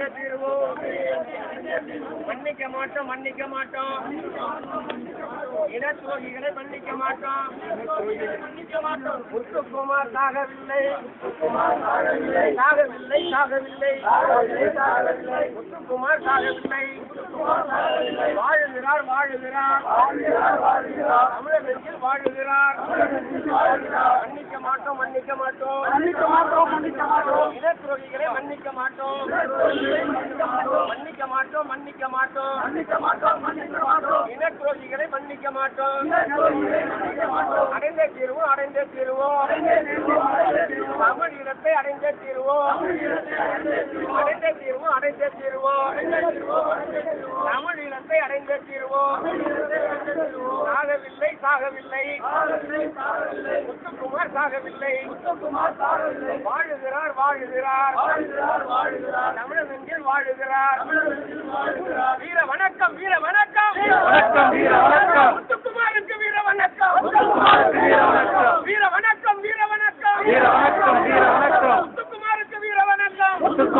அடைந்தே தீருவோம் மன்னிக்க மாட்டோம் மன்னிக்க மாட்டோம். இன துரோகிகளை மன்னிக்க மாட்டோம். மன்னிக்க முத்துக்குமார் சாகவில்லை. சாகவில்லை சாகவில்லை. முத்துக்குமார் சாகவில்லை. வாழுகிறார் வாழுகிறார். தமிழகத்தில் வாழுகிறார். மன்னிக்க மாட்டோம் மன்னிக்க மாட்டோம். மன்னிக்க மாட்டோம் மன்னிக்க மாட்டோம். இன துரோகிகளை மன்னிக்க மாட்டோம். மன்னிக்க மாட்டோம் மன்னிக்க மாட்டோம். மன்னிக்க மாட்டோம் மன்னிக்க மாட்டோம். இன துரோகிகளை மன்னிக்க மாட்டோம். அடைந்தே தீருவோம் அடைந்தே தீருவோம். தமிழ் இடத்தை அடைந்தே தீருவோம். தீர்வோம் அடைந்தே தீருவோம் தமிழ் இனத்தை அடைந்தே தீர்வோம் சாகவில்லை சாகவில்லை. முத்துக்குமார் சாகவில்லை. வாழுகிறார் வாழுகிறார். தமிழகத்தில் வாழுகிறார். வீர வணக்கம் வீர வணக்கம் வணக்கம், வீர வணக்கம். முத்துக்குமாருக்கு வீர வணக்கம் முத்துக்குமாருக்கு வீர வணக்கம். வீர வணக்கம் வீர வணக்கம் வீர வணக்கம், வீர வணக்கம். முத்துக்குமாருக்கு வீர வணக்கம் முத்துக்குமாருக்கு வீர வணக்கம் வீர வணக்கம்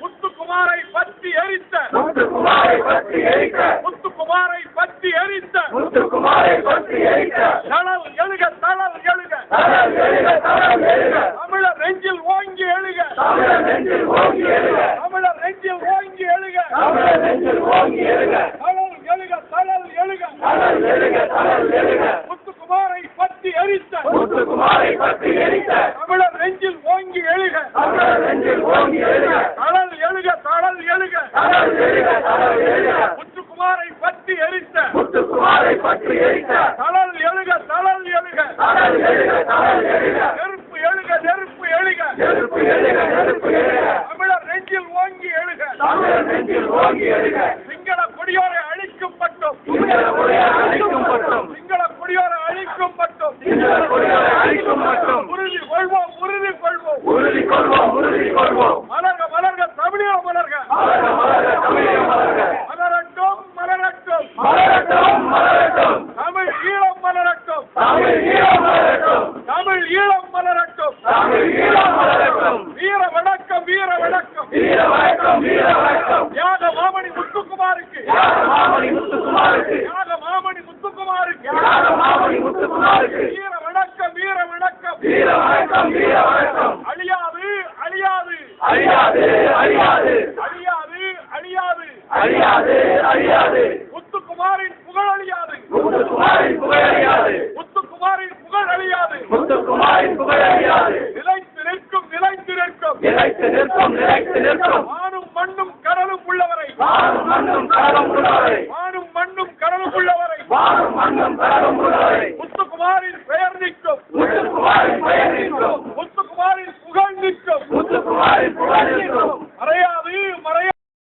முத்துக்குமாரை பற்றி எரித்த. முத்துக்குமாரை பற்றி எரிக்க முத்துக்குமாரை பற்றி எரித்த. முத்துக்குமாரை பற்றி எரிக்க தளல் எழுக தளல் எழுக. தலல் எழுக தலல் எழுக. தமிழர் நெஞ்சில் ஓங்கி எழுக. தமிழர் நெஞ்சில் ஓங்கி எழுக. தமிழர் நெஞ்சில் ஓங்கி எழுக. தமிழர் நெஞ்சில் ஓங்கி எழுக. தளல் எழுக தளல் எழுக. தலல் எழுக தலல் எழுக. முத்துக்குமாரை பற்றி எரித்த. முத்துக்குமாரை பற்றி எரிக்க தமிழர் நெஞ்சில் ஓங்கி எழுக தமிழர் நெஞ்சில் ஓங்கி எழுக தளல் எழுக தளல் எழுக தலல் எழுக தலல் எழுக முத்துக்குமாரை பற்றி எரித்த முத்துக்குமாரை பற்றி எரிக்க தளல் எழுக தளல் எழுக தலல் எழுக தலல் எழுக நெருப்பு எழுக நெருப்பு எழுக நெருப்பு எழுக நெருப்பு எழுக தமிழர் நெஞ்சில் ஓங்கி எழுக தமிழர் நெஞ்சில் ஓங்கி எழுக சிங்கள கொடியோரை அழிக்கப்பட்டோம் சிங்கள கொடியார் அழிக்கும் பட்டும் சிங்கள கொடியோரை அழிக்கப்பட்டோம் சிங்கள கொடியாரை பட்டும் உறுதி கொள்வோம் உறுதி கொள்வோம். உறுதி கொள்வோம் உறுதி கொள்வோம். மலர்க மலர்க தமிழகம் மலர்க. மலரட்டும் மலரட்டும். மலரட்டும் மலரட்டும். தமிழ் ஈழம் மலரட்டும். தமிழ் ஈழம் மலரட்டும். தமிழ் ஈழம் மலரட்டும். தமிழ் ஈழம் மலரட்டும். வீர வணக்கம் வீர வணக்கம். வீர வணக்கம் வீர வணக்கம். தியாக மாமணி முத்துக்குமாருக்கு யாக மாமணி முத்துக்குமாருக்கு தியாக மாமணி முத்துக்குமாருக்கு யாக மாமணி முத்துக்குமாருக்கு வீர வணக்கம் வீர வணக்கம் வீர வணக்கம் வீர வணக்கம் அழியாது அழியாது. அழியாது அழியாது. அழியாது அழியாது. அழியாது அழியாது. முத்துக்குமாரின் புகழ் அழியாது. முத்துக்குமாரின் புகழ் அழியாது. முத்துக்குமாரின் புகழ் அழியாது. முத்துக்குமாரின் புகழ் அழியாது. நிலைத்து நிற்கும் நிலைத்து நிற்கும். நிலைத்து நிற்கும் நிலைத்து நிற்கும். வானும் மண்ணும் கடலும் உள்ளவரை. வானும் மண்ணும் கடலும் உள்ளவரை. வானும் மண்ணும் கடலும் உள்ளவரை. வானும் மண்ணும் கடலும் உள்ளவரை. முத்துக்குமாரின் பெயர் நிற்கும்